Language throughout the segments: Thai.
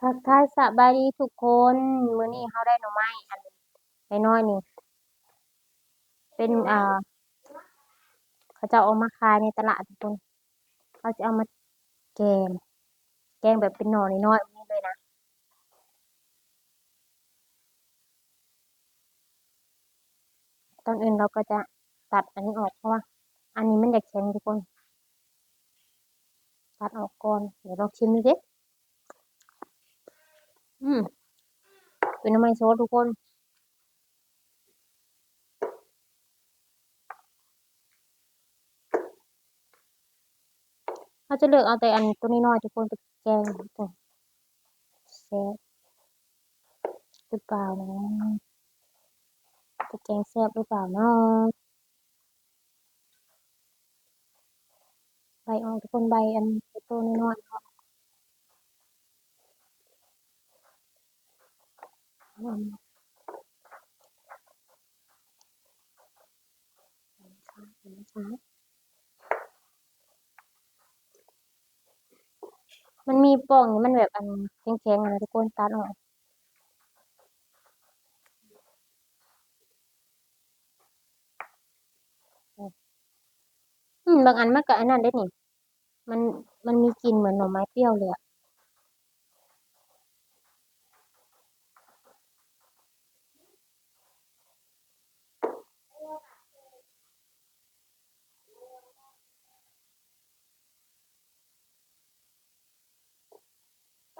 ทักทายสบายดีทุกคน มื้อนี้เราได้หน่อไม้อันน้อยๆนี่ เป็นอ่าเขาจ้าเอามาขายในตลาดทุกคนเขาสิเอามาแกง แกงแบบเป็นหน่อน้อยๆนี้เลยนะก่อนอื่นเราก็จะตัดอันนี้ออกเพราะว่า อันนี้มันอยากแข็งทุกคน ตัดออกก่อน เดี๋ยวลองชิมดูสิ อืมเป็นหน่อไม้สดทุกคนเราจะเลือกเอาแต่อันตัวน้อยๆทุกคนไปแกงทุกคนแซ่บหรือเปล่านะจะแกงแซ่บหรือเปล่าเนาะใบออกทุกคนใบอันตัวน้อย มันมีปล้องนี่มันแบบอันแข็งๆนะทุกคนตัดออกอืมอืมบางอันมันก็อันนั้นเดะนี่ มันมันมีกลิ่นเหมือนหน่อไม้เปรี้ยวเลยอะ อ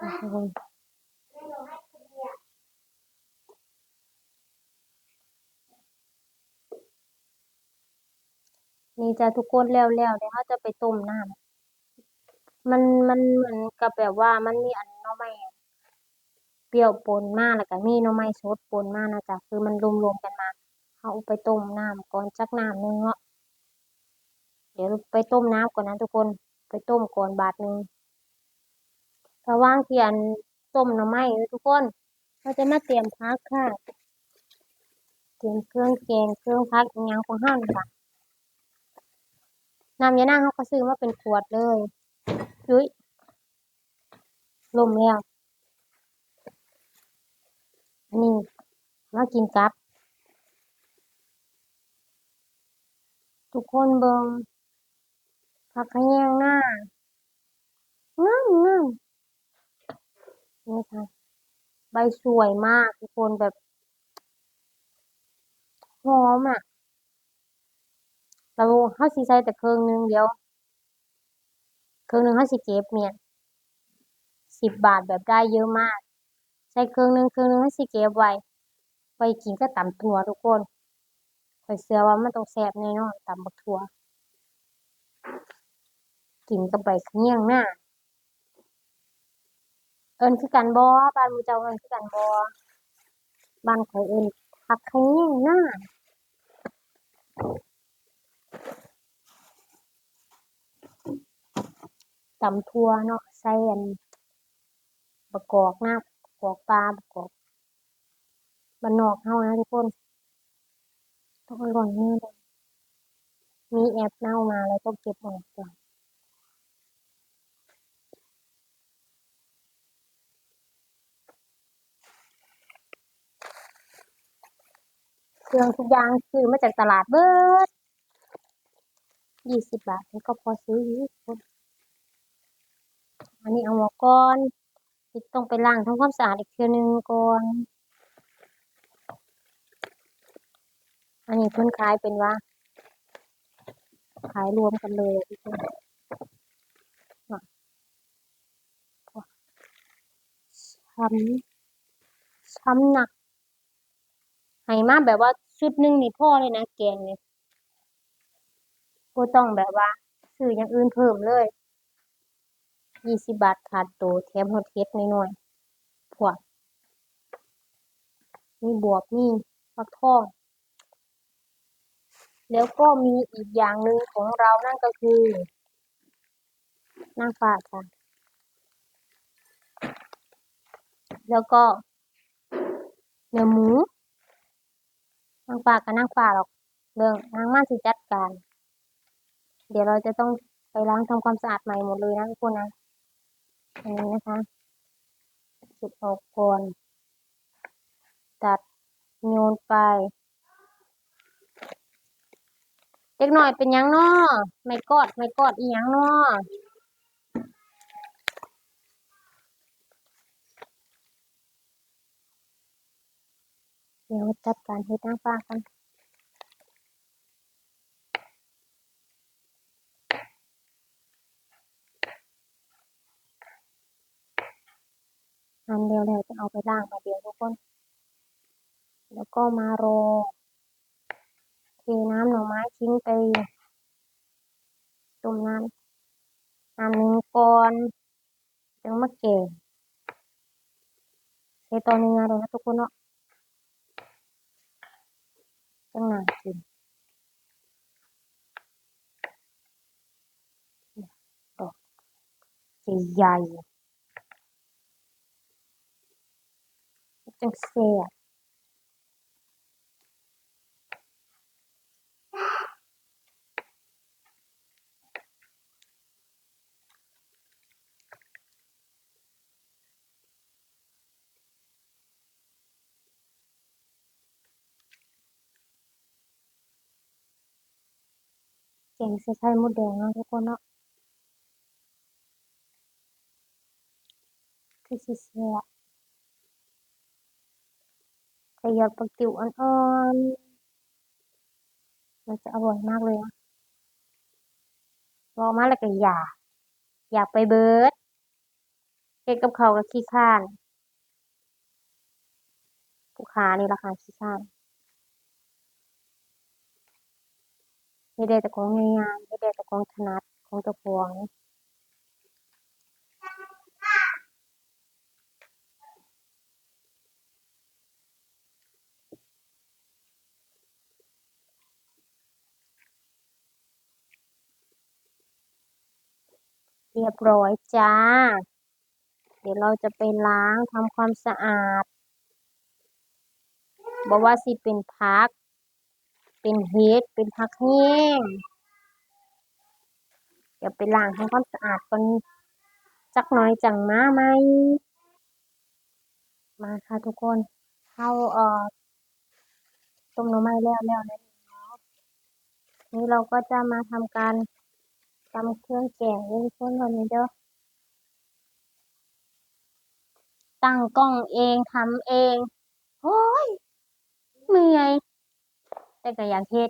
ือ ทุกค นี่จะทุกคนแล้วแล้วเดี๋ยวเราจะไปต้มน้ำมันมันเหมือนกับแบบว่ามันมีอันน่อไม้เปรี้ยวปนมากแล้วก็มีน่อไม้สดปนมากนะจ๊ะคือมันรวมๆกันมาเราเอาไปต้มน้ำก่อนจักน้ำนึงเนาะเดี๋ยวไปต้มน้ำก่อนนะทุกคนไปต้มก่อนบาดหนึ่ง ระว่างที่อันต้มหน่อไม้เด้อทุกคนเราจะมาเตรียมผักค่ะ เตรียมเครื่องแกงเครื่องผักอิหยังของเรานี่ล่ะน้ำยะนางเราก็ซื้อมาเป็นขวดเลยยุ้ยลมแล้วอันนี้มากินกับ ทุกคนเบิ่งผักขะแยงหน้างามๆ นี่ค่ะใบสวยมากทุกคนแบบหอมอะแล้วเราสิใส่แต่ครึ่งหนึ่งเดียวครึ่งหนึ่งเราสิเก็บเนี่ย10บบาทแบบได้เยอะมาก ใส่ครึ่งหนึ่งครึ่งหนึ่งเราสิเก็บไว้ไว้กินกับตำถั่วทุกคนข้อยเชื่อว่ามันต้องแซ่บแน่นอนตำบักถั่วกินกับใบขะแยงหน้า เอิ้นคือกันบ่บ้านมูเจ้าเอิ้นคือกันบ่บ้านข้อยเอิ้นผักขะแยงนาตำถั่วเนาะใส่อันบักกอกนำบักกอกป่าบักกอกบ้านนอกเรานะทุกคนต้องอร่อยแน่เลยมีแอปเน่ามาแล้วต้องเก็บออกก่อน เครื่องทุกอย่างซื้อมาจากตลาดเบิด20บบาทมันก็พอซื้ออยู่ทุกคนอันนี้เอาออกก่อนสิต้องไปล้างทำความสะอาดอีกเทื่อหนึ่งก่อนอันนี้เพิ่นขายเป็นว่า ขายรวมกันเลยทุกคนช่ำช่ำหนักให้มาแบบว่า ชุดหนึ่งนี่พอเลยนะแกงเนี่ยบ่ต้องแบบว่าซื้ออย่างอื่นเพิ่มเลย20บาทขาดโตแถมฮอดเห็ดน้อยๆพวกมีบวบมีฟักทองแล้วก็มีอีกอย่างหนึ่งของเรานั่นก็คือนางฟ้าจ้ะแล้วก็เนื้อหมูางฟ้าก็นางฟ้าหรอก เรื่องนางมาสิจัดการ เดี๋ยวเราจะต้องไปล้างทำความสะอาดใหม่หมดเลยนะทุกคนนะอันนี้นะคะโอเคเก็บออกก่อนตัดโยนไป เด็กหน้อยเป็นยังนอไม่กอดไม่กอดอีหยังนอ เดี๋ยวจัดการเฮ็ดนางฟ้ากันอันเดียวแล้วจะเอาไปล้างมาเดียวทุกคน แล้วก็มารเทน้ำหน่อไม้ทิ้งไปต้มน้ำน้ำหนึ่งก่อนจึงมาแกงเทตอนนี้เลยนะทุกคนเนาะ จังหนากิ กงแซ่บแกงใส่ไข่มดแดงนะทุกคนเนาะคือสิแซ่บแต่ย่าปักติ๋วอ่อนๆมันจะอร่อยมากเลยนะบอกมาแล้วก็อยากอยากไปเบิร์ดเฮ็ดกับเขาวก็ขี้คร้านผู้ค้านี่ล่ะค่ะขี้คร้าน ฮ็ดได้แต่ของง่ายๆเฮ็ดได้แต่ของถนัดของเจ้าของเรียบร้อยจ้า เดี๋ยวเราจะไปล้างทำความสะอาดบ่ว่าสิเป็นผัก เป็นเห็ดเป็นผักแห้งเดี๋ยวไปล้างทำความสะอาดก่อนจักหน่อยจังมาใหม มาค่ะทุกคน เข้าเอ่อต้มหน่อไม้แล้วแล้วแล้วเนาะนี่เราก็จะมาทำการตำเครื่องแกงเด้อทุกคนวันนี้เด้อตั้งกล้องเองทำเองโอ้ยเมื่อย แต่ก็อยากเฮ็ด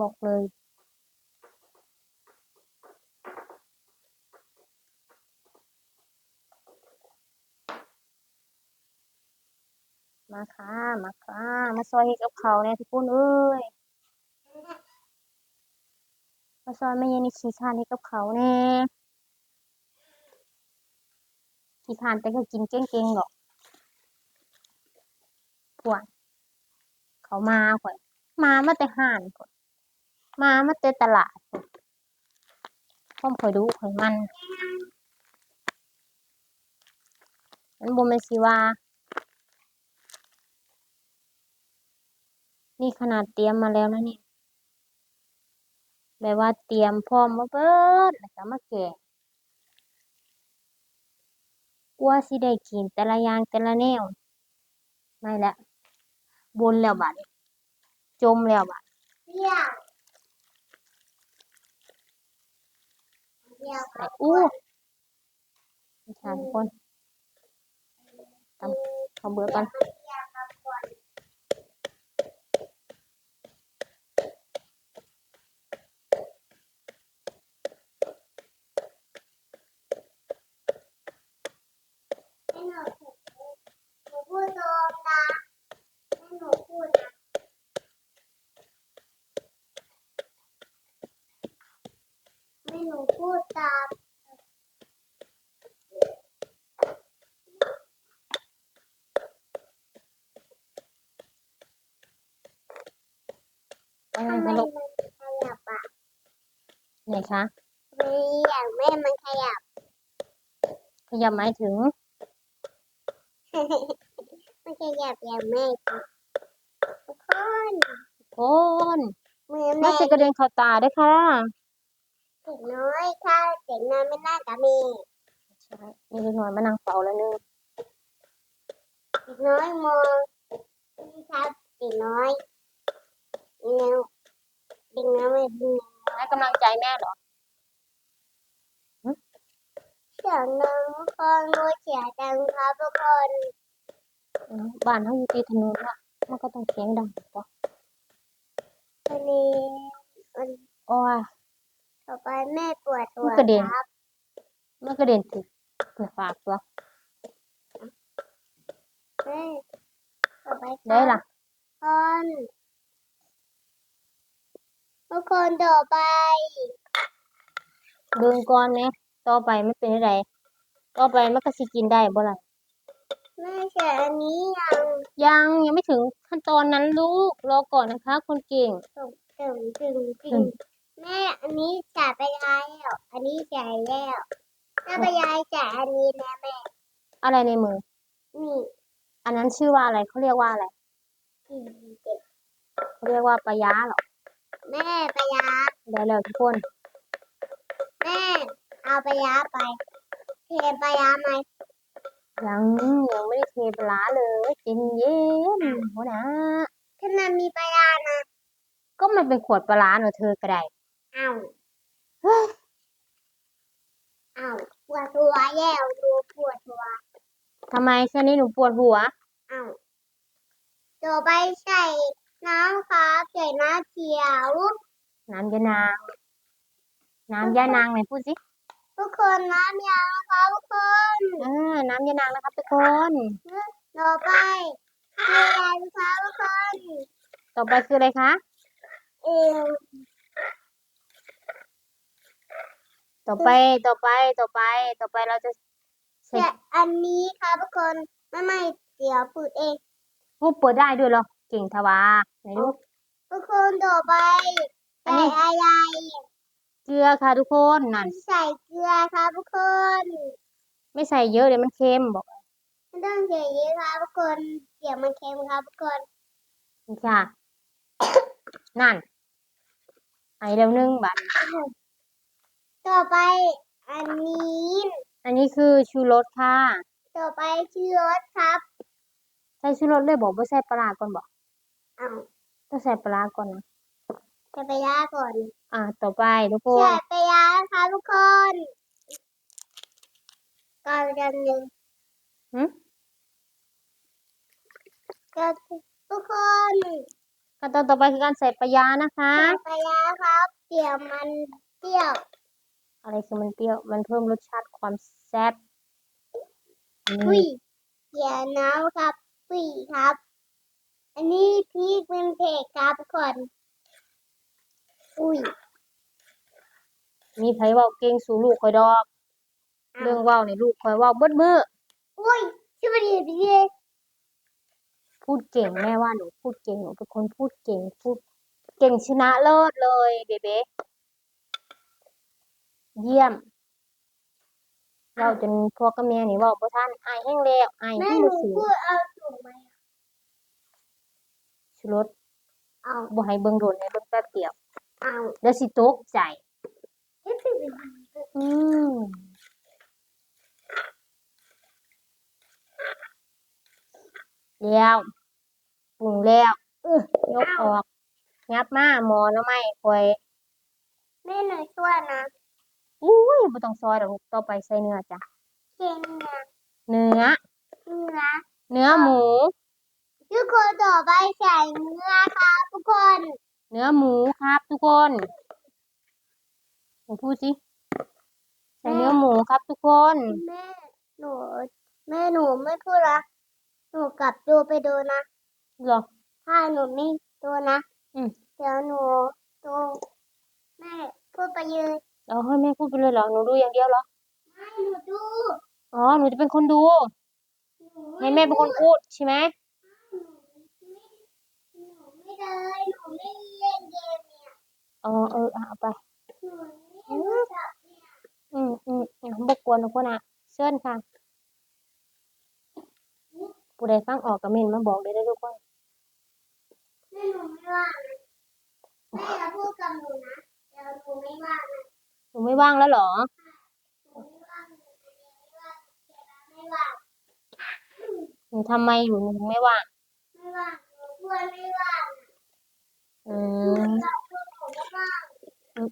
บอกเลยมาค่ะ มาค่ะ มาซอยเฮ็ดกับเขาวแหน่ทุกคนเอ้ย มาซอยแม่ยายนี่ขี้คร้านเฮ็ดกับเขาวแหน่ขี้คร้านแต่ก็กินเก่งๆดอกพวก เขามาข้อย มามาแต่ห้านพุ่นมามาแต่ตลาดพุ่นความข้อยดุข้อยมัน มันบ่แม่นสิว่า นี่ขนาดเตรียมมาแล้วนะนี่แบบว่าเตรียมพร้อมมาเบิดแล้วก็มาแกงกว่าสิได้กินแต่ละอย่างแต่ละแนวไม่แล้ว วนแล้วบัดนี้จมแล้วบัดใส่อู้นี่ค่ะทุกคนตำข้าวเบื่อก่อน ให้หนูหนูพูดตรงนะให้หนูพูดนะให้หนูพูดตาม ว่าไง ทำไม คะลูก มันขยับอะ ไหนคะ ไม่อยากแม่มันขยับ ขยับหมายถึงมันขยับอย่างแม่ทุกคนคนมือมัแม่นสิกระเด็นเข้าตาเด้อค่ะเด็กน้อยถ้าเด็กน้อยไม่น่าจะมีใช่ใช่มีเด็กน้อยมานั่งเฝ้าแล้วนึงเด็กน้อยมองนี่ครับเด็กน้อยนี่แล้วเด็กน้อยไม่ดูให้กำลังใจแม่เหรอ เสียงน้องคนโดยเสียดังครับทุกคนอืมบ้านเขาอยู่ติดถนนอะมันก็ต้องเสียงดังปะวันนี้วันโอ้ยต่อไปแม่ปวดหัวมันกระเด็น ครับมันก็เด่นติดเผื่อฝากตัวแม่ต่อไปครับได้ล่ะคนทุกคนต่อไป เบิ่งก่อนไหม ต่อไปมันเป็นอะไรต่อไปมันก็สิกินได้บ่ล่ะแม่ใส่อันนี้ยังยังยังไม่ถึงขั้นตอนนั้นลูกรอก่อนนะคะ คนเก่งตึงตึงตึงตึอืงมแม่อันนี้จ่ายไปแล้วอันนี้จ่ายแล้วถ้าไปยายจ่ายอันนี้นะแม่อะไรในมือนี่อันนั้นชื่อว่าอะไรเขาเรียกว่าอะไรสี่เจ็ดเขาเรียกว่าปลายาเหรอแม่ไปยาได้แล้วทุกคนแม่ เอาไปยาไป เทไปยาไหมยังยังไม่ได้เทปลาเลยใจเย็นๆหัวหนะถ้ามันมีไปยานะ ก็มันเป็นขวดปลาร้าเนอะเธอก็ได้เอาเอาปวดหัวแย่ดูปวดหัว ทำไมแค่นี้หนูปวดหัว เอาต่อไปใส่น้ำครับใส่น้ำเขียว น้ำยานาง น้ำยานางไหนพูดสิ ทุกคนน้ำยานะคะทุกคนเออน้ำยานางนะครับทุกคน ต่อไปคืออะไรคะทุกคนต่อไปคืออะไรคะเอวต่อไปต่อไปต่อไป ต่อไปเราจะใส่แต่อันนี้ค่ะทุกคนไม่ไม่เดี๋ยวพูดเองหูเปิดได้ด้วยเหรอเก่งทว่าไหนดูทุกคนต่อไปอันนี้ใส่อะไร เกลือค่ะทุกคนนั่นใส่เกลือค่ะทุกคน ไม่ใส่เยอะเดี๋ยวมันเค็มบอกไม่ต้องใส่เยอะค่ะทุกคนเดี๋ยวมันเค็มค่ะทุกคนนี่ค่ะนั่นไอเดียวนึงบัดต่อไปอันนี้ อันนี้คือชูรสค่ะ ต่อไปชื่อรสครับ ใส่ชูรสเลยบอกว่าใส่ปลาร้าก่อนบอกอ้าวต้องใส่ปลาร้าก่อนนะ จะไปยาก่อนอ่าต่อไปทุกคใส่นไปยาค่ะทุกคนก่อนกันหนึ่งหึก็ทุกคนขั้นตอนต่อไปคือการใส่ปลายานะคะใส่ไปยาครับเดี๋ยวมันเปรี้ยว อะไรคือมันเปรี้ยว มันเพิ่มรสชาติความแซ่บอุ้นี่ยเดี๋ยวน้ำครับอุ้ยครับ อันนี้พริกเป็นเผ็ดครับทุกคน อุ้ย มีไผเว้าเก่งสู่ลูกคอยดอก เรื่องเว้านี่ลูกคอยเว้าเบิดมือ อุ้ยชิบะดีดีพูดเก่งแม่ว่าหนูพูดเก่งหนูเป็นคนพูดเก่งพูดเก่งชนะเลิศเลยเบเบ้เยี่ยม เราจนพวกกับแม่นี่เว้าบ่ทันอายแห้งแล้วอายแม่แห้งหนูบ่สิพูดเอาถูกไหมชูรสเอาบ่ให้เบิ่งโดนให้เบิ่งแป๊บเดียว เอาเดี๋ยวสิตกใจเฮ้ยพี่เป็นอืมแล้วปรุงแล้วเออยกออกงับมาหมอแล้วไม่คอยแม่หนูช่วยนะอุ้ยบ่ต้องซอยดอกลูกต่อไปใส่เนื้อจ้ะเก่งนะเนื้อเนื้อ เนื้อหมูทุกคนต่อไปใส่เนื้อครับทุกคน เนื้อหมูครับทุกคนหนูพูดสิใส่เนื้อหมูครับทุกคน แม่หนูแม่หนูไม่พูดละหนูกลับดูไปดูนะเหรอถ้าหนูไม่ดูนะอืมเดี๋ยวหนูดูแม่พูดไปยืนเอาให้แม่พูดไปเลยเหรอหนูดูอย่างเดียวเหรอไม่หนูดูอ๋อหนูจะเป็นคนดูหนูให้แม่เป็นคนพูดใช่ไหมหนูไม่ เลยหนูไม่เล่นเกมเนี่ยอ๋อเอออะเอาไป หนูไม่เล่นโทรศัพท์เนี่ยอืมอืมอืมบกวนทุกคนอะเชิญค่ะ ผู้ใดฟังออกก็เมนมาบอกเลยได้อทุกคนแม่หนูไม่ว่างนะแม่อย่าพูดกับหนูนะเดี๋ยวหนูไม่ว่างนะหนูไม่ว่างแล้วเหรอ หนูไม่ว่างหนูไม่ว่างทำไมอยู่ถึงไม่ว่าง ไม่ว่างเพื่อนไม่ว่างอืม เราเพื่อนผมก็ว่าง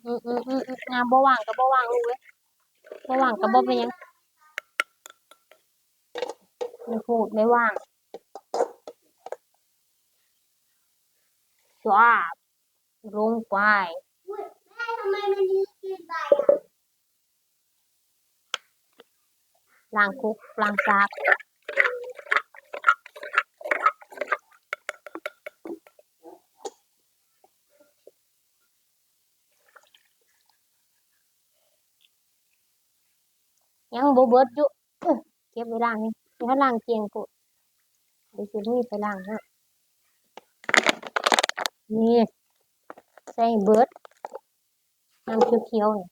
อืมอืมอืมอืมอืมบ่ว่างก็บ่ว่างลูกเว้ยบ่ว่างก็บ่เป็นหยังไม่พูดไม่ว่างจ้าบลงไปแม่ทำไมมันยืดยืดไปอะ ล้างคุกล้างจากยัง บ่เบิดอยู่เก็บไว้ล้างนี่เดี๋ยวล้างเกียงกูเดี๋ยวสิมีไปล้างนะนี่ใส่เบิดน้ำเขียวๆนี่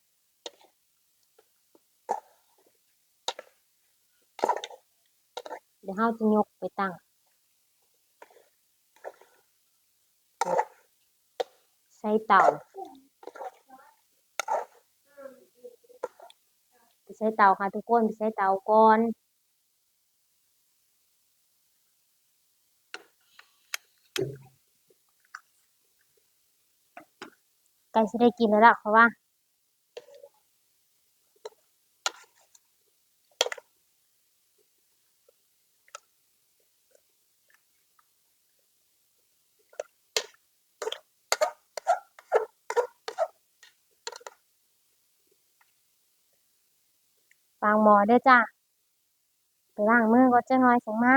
เดี๋ยวเราจะยกไปตั้งใส่เตาไป ใส่เตาค่ะทุกคนไปใส่เตาก่อนไก่จะได้กินแล้วล่ะเพราะว่าางหมอเด้อจ้า ไปล้างมือก็จะน้อยสังมา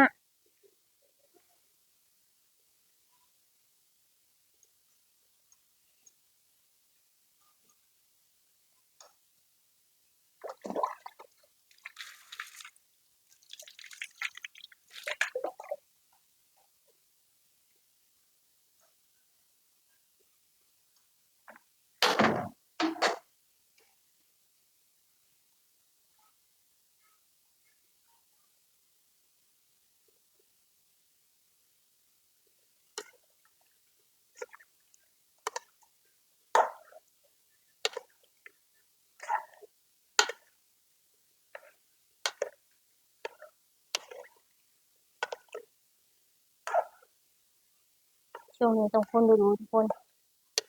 ช่วงนี้ต้องคนดูดูทุกคน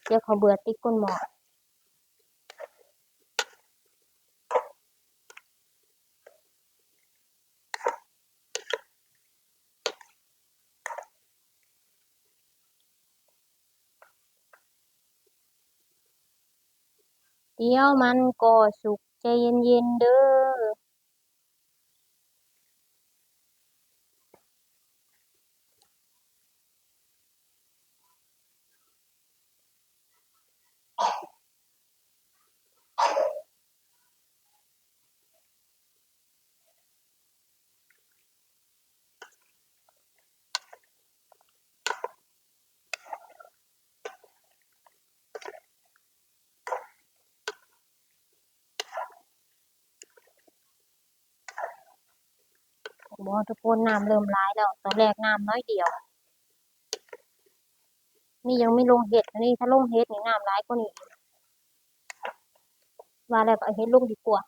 เดี๋ยวเขาเบื่อติดก้นหมอเดี๋ยวมันก็สุกใจเย็นๆเด้อ บอกทุกคนน้ำเริ่มร้ายแล้วตอนแรกน้ำน้อยเดียว นี่ยังไม่ลงเห็ดนี่ถ้าลงเห็ดนี่น้ำร้ายกว่านี้ว่าแล้วก็เอาเห็ดลงดีกว่า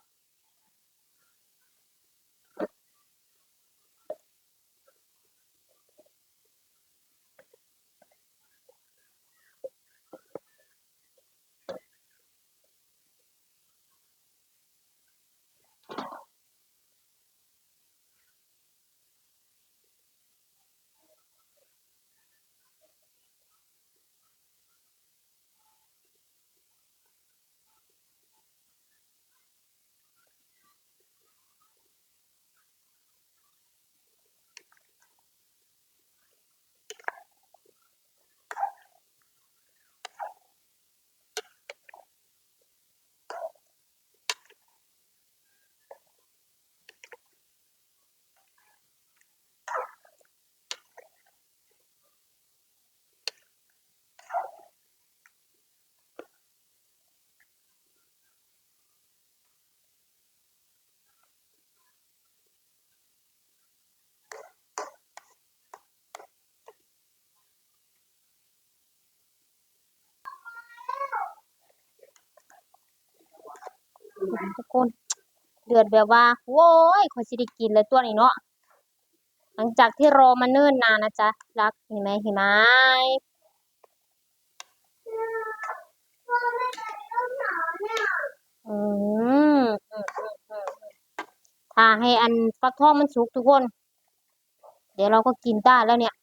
ทุกคน เดือดแบบว่าโว้ยขอยสิได้กินเลยตัวนี้เนาะหลังจากที่รอมาเนิ่นนานนะจ๊ะรักเห็นไหมเห็นไหมอืมอืมอืมอืมอืมถ้าให้อันฟักทองมันสุกทุกคน เดี๋ยวเราก็กินได้แล้วเนี่ย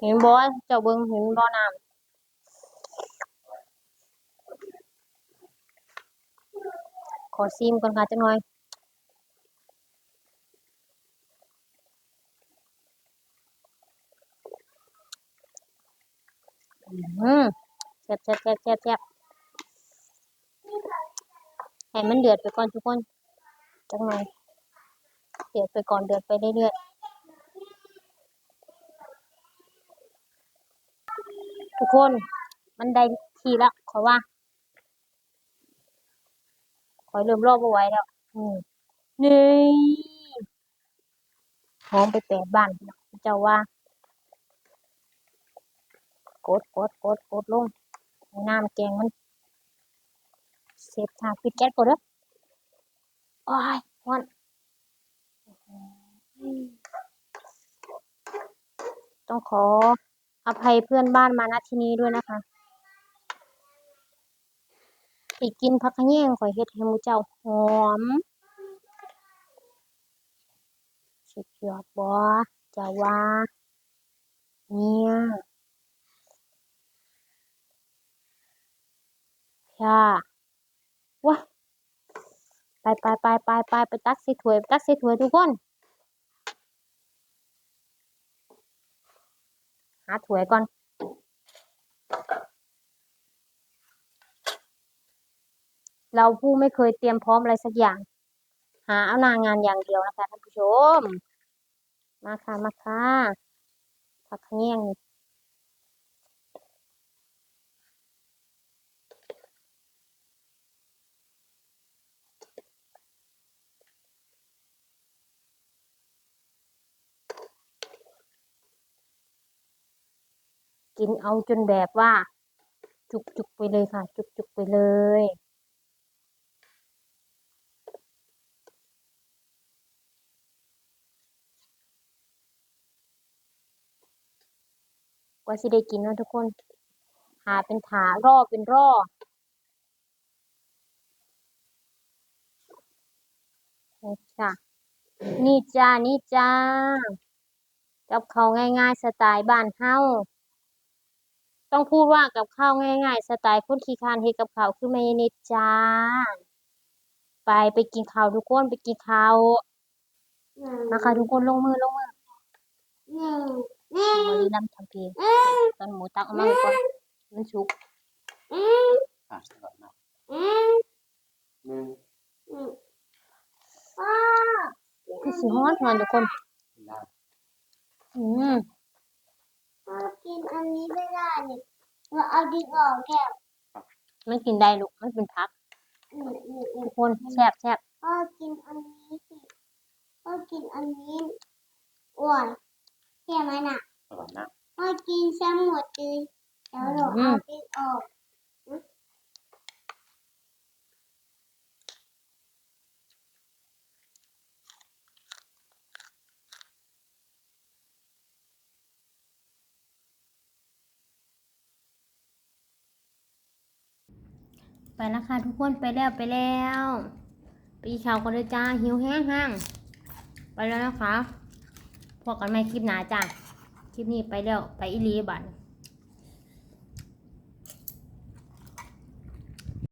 เห็นบอเจ้าเบิงเห็นบอน้ำ อซิมก่อนค่ะจังหน่อยอืมแซ่บแซ่บแซ่บแซ่บแซ่บให้มันเดือดไปก่อนทุกคนจังหน่อยเดือดไปก่อนเดือดไปเรื่อยๆทุกคนมันได้ทีละขอว่า ขอยเริ่มรอบเอาไว้แล้วอืมนี่หอมไปแปดบ้านเจ้าว่า กดกดกดกดลงน้ำแกงมันเสร็จทางปิดแก๊สก่อนเด้อโอ้ยฮ้อนต้องขออภัยเพื่อนบ้านมาณที่นี้ด้วยนะคะ อีกกินผักขะแยงข่อยเฮ็ดให้หมูเจ้าหอม สุดยอดบ่จะว่าเนี่ยค่ะว้าไปไปไปไปไปไปตักใส่ถ้วยตักใส่ถ้วยทุกคนหาถ้วยก่อน เราผู้ไม่เคยเตรียมพร้อมอะไรสักอย่าง หาเอานางงานอย่างเดียวนะคะท่านผู้ชม มาค่ะมาค่ะผักขะแยงกินเอาจนแบบว่า จุกจุกไปเลยค่ะ จุกจุกไปเลย ว่าสิได้กินเนาะทุกคน หาเป็นถารอเป็นรอนี่จ้ะนี่จ้า นี่จ้า กับเขาวง่ายๆ สไตล์บ้านเฮาต้องพูดว่ากับข้าวง่ายๆ สไตล์คนขี้คร้านเฮกับข้าวคือแม่นิดจ้า ไปไปกินข้าวทุกคนไปกินข้าวนะคะทุกคนลงมือลงมือ นี่นี่มาลีนำทำเพลงตอนหมูตักเอามาให้ก่อนมันสุกอืมอะอร่อยมากอืมหนึ่งอืมพ่อคือสิฮอดฮอนทุกคนกินได้อืมพ่อกินอันนี้ไม่ได้นี่เราเอาดินออกแก้วมันกินได้ลูกมันเป็นผักอืมอืมอืมทุกคนแซ่บแซ่บพ่อกินอันนี้สิพ่อกินอันนี้อ้วน ใช่ไหมน่ะอร่อยนะพ่อกินซะหมดเลยแล้วเราเอาดินออกไปแล้วค่ะทุกคนไปแล้วไปแล้วไปกินข้าวกันเลยจ้าหิวแห้งห้างไปแล้วนะคะ พบกันใหม่คลิปหน้าจ้า คลิปนี้ไปแล้ว ไปอีลีบัน